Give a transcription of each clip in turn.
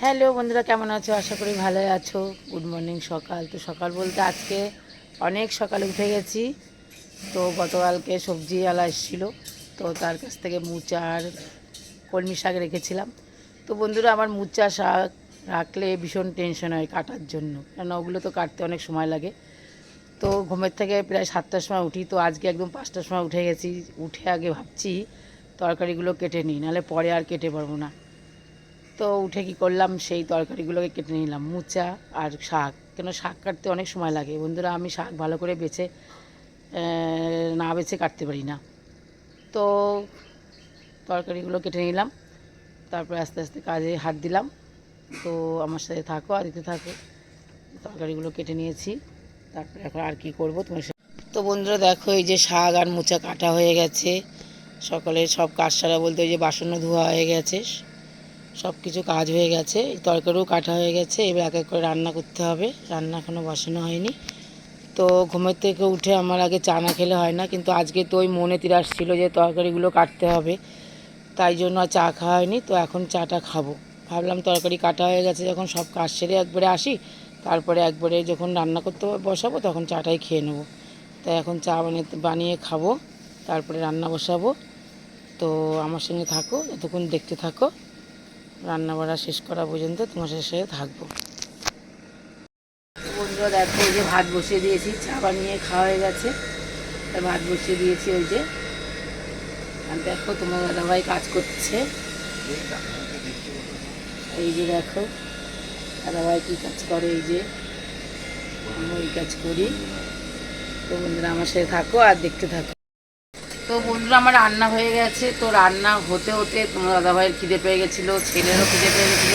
Hello বন্ধুরা, কেমন আছো? আশা করি ভালোই আছো। গুড মর্নিং সকাল। তো সকাল বলতে আজকে অনেক সকালে উঠে গেছি। তো গতকালকে সবজি আলা এসেছিল। তো তার কাছ থেকে মুচা আর কলমি শাক রেখেছিলাম। তো বন্ধুরা, আমার মুচা শাক রাখলে ভীষণ টেনশন হয় কাটার জন্য। কেন ওগুলো তো কাটতে অনেক সময় লাগে। তো ঘুমের থেকে প্রায় সাতটার সময় উঠি। তো আজকে একদম পাঁচটার সময় উঠে গেছি। উঠে আগে ভাবছি তরকারিগুলো কেটে নিই, নাহলে পরে আর কেটে পারব না। তো উঠে কি করলাম, সেই তরকারিগুলোকে কেটে নিলাম, মুচা আর শাক। কেন শাক কাটতে অনেক সময় লাগে। বন্ধুরা, আমি শাক ভালো করে বেছে না বেছে কাটতে পারি না। তো তরকারিগুলো কেটে নিলাম, তারপরে আস্তে আস্তে কাজে হাত দিলাম। তো আমার সাথে থাকো আর দিতে থাকো। তরকারিগুলো কেটে নিয়েছি, তারপরে এখন আর কি করব তোমার সাথে তো বন্ধুরা, দেখো এই যে শাক আর মোচা কাটা হয়ে গেছে। সকালে সব কাজ সারা বলতে ওই যে বাসনও ধোয়া হয়ে গেছে। সব কিছু কাজ হয়ে গেছে, তরকারিও কাটা হয়ে গেছে, এবার এক এক করে রান্না করতে হবে, রান্না এখনও বসানো হয়নি। তো ঘুমের থেকে উঠে আমার আগে চা না খেলে হয় না, কিন্তু আজকে তো ওই মনে তিরাস ছিল যে তরকারিগুলো কাটতে হবে, তাই জন্য আর চা খাওয়া হয়নি, তো এখন চাটা খাব। ভাবলাম তরকারি কাটা হয়ে গেছে, যখন সব কাজ সেরে একবারে আসি, তারপরে একবারে যখন রান্না করতে বসাবো, তখন চাটাই খেয়ে নেব। তাই এখন চা বানিয়ে বানিয়ে খাব, তারপরে রান্না বসাবো। তো আমার সঙ্গে থাকো, এতক্ষণ দেখতে থাকো। রান্না বাড়া শেষ করা পর্যন্ত তোমার সাথে থাকব। বন্ধুরা, দেখো ওই যে ভাত বসিয়ে দিয়েছি, চা বানিয়ে খাওয়া হয়ে গেছে। ভাত বসিয়ে দিয়েছি ওই যে। আর দেখো তোমার দাদাভাই কাজ করছে। এই যে দেখো, দাদাভাই কী কাজ করে, এই যে আমি ওই কাজ করি। তো বন্ধুরা, আমার সাথে থাকো আর দেখতে থাকো। তো বন্ধুরা, আমার রান্না হয়ে গেছে। তো রান্না হতে হতে তোমার দাদাভাইয়ের খিদে পেয়ে গেছিল, ছেলেরও খিদে পেয়ে গেছিল।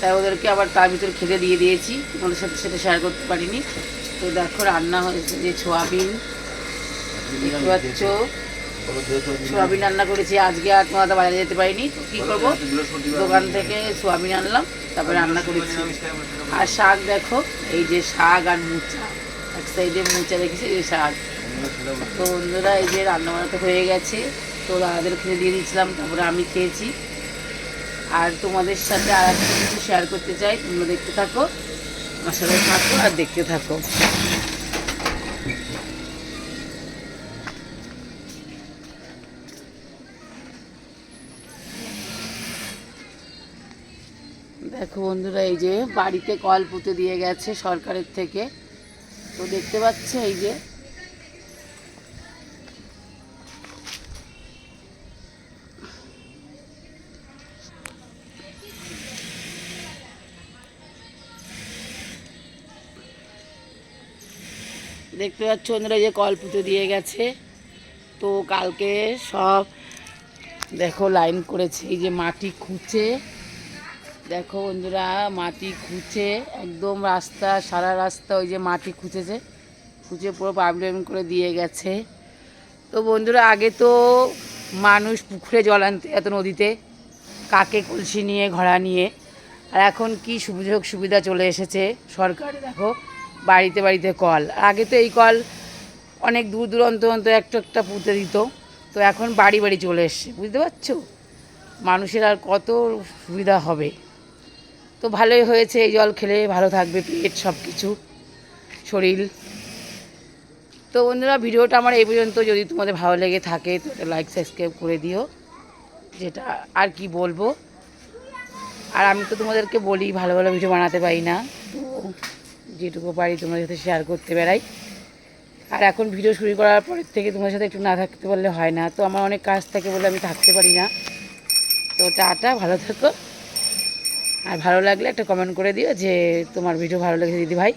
তাই ওদেরকে আবার তার ভিতর খেতে দিয়ে দিয়েছি। তোমাদের সাথে সেটা শেয়ার করতে পারিনি। তো দেখো, রান্না হয়েছে যে সোয়াবিন। দেখতে পাচ্ছ? সোয়াবিন রান্না করেছি। আজকে আর তোমার বাজারে যেতে পারিনি। তো কী করব? দোকান থেকে সোয়াবিন আনলাম, তারপরে রান্না করেছি। আর শাক দেখো, এই যে শাক আর মুচা। এক সাইডে মুচা রেখেছি, এই শাক। তো বন্ধুরা, এই যে রান্না বান্না তো হয়ে গেছে, তো দাদাদের খেতে দিয়ে দিয়েছিলাম, তারপরে আমি খেয়েছি। আর তোমাদের সাথে আর একটা কিছু শেয়ার করতে চাই, তোমরা দেখতে থাকো আমার থাকো আর দেখতে থাকো। দেখো বন্ধুরা, এই যে বাড়িতে কল পুঁতে দিয়ে গেছে সরকারের থেকে। তো দেখতে পাচ্ছে এই যে দেখতে পাচ্ছ এই যে কল পুঁতে দিয়ে গেছে। তো কালকে সব দেখো লাইন করেছে, এই যে মাটি খুঁচে দেখো বন্ধুরা, মাটি খুঁচে একদম রাস্তা, সারা রাস্তা ওই যে মাটি খুঁচেছে খুঁচে পুরো পাবলিক করে দিয়ে গেছে। তো বন্ধুরা, আগে তো মানুষ পুকুরে জল আনতে এত নদীতে, কাকে কলসি নিয়ে, ঘোড়া নিয়ে। আর এখন কি সুযোগ সুবিধা চলে এসেছে সরকার, দেখো। বাড়িতে বাড়িতে কল। আগে তো এই কল অনেক দূর দূরান্ত অন্ত একটা একটা পুঁতে দিত। তো এখন বাড়ি বাড়ি চলে এসছে, বুঝতে পারছ? মানুষের আর কত সুবিধা হবে। তো ভালোই হয়েছে, এই জল খেলে ভালো থাকবে, পেট সব কিছু, শরীর। তো বন্ধুরা, ভিডিওটা আমার এই পর্যন্ত। যদি তোমাদের ভালো লেগে থাকে, তো লাইক সাবস্ক্রাইব করে দিও। যেটা আর কি বলব? আর আমি তো তোমাদেরকে বলি, ভালো ভালো ভিডিও বানাতে পারি না। তো যেটুকু পারি তোমাদের সাথে শেয়ার করতে বেড়াই। আর এখন ভিডিও শুরু করার পর থেকে তোমার সাথে একটু না থাকতে পারলে হয় না। তো আমার অনেক কাজ থাকে বলে আমি থাকতে পারি না। তো টাটা, ভালো থাকো। আর ভালো লাগলে একটা কমেন্ট করে দিও যে তোমার ভিডিও ভালো লেগেছে দিদি ভাই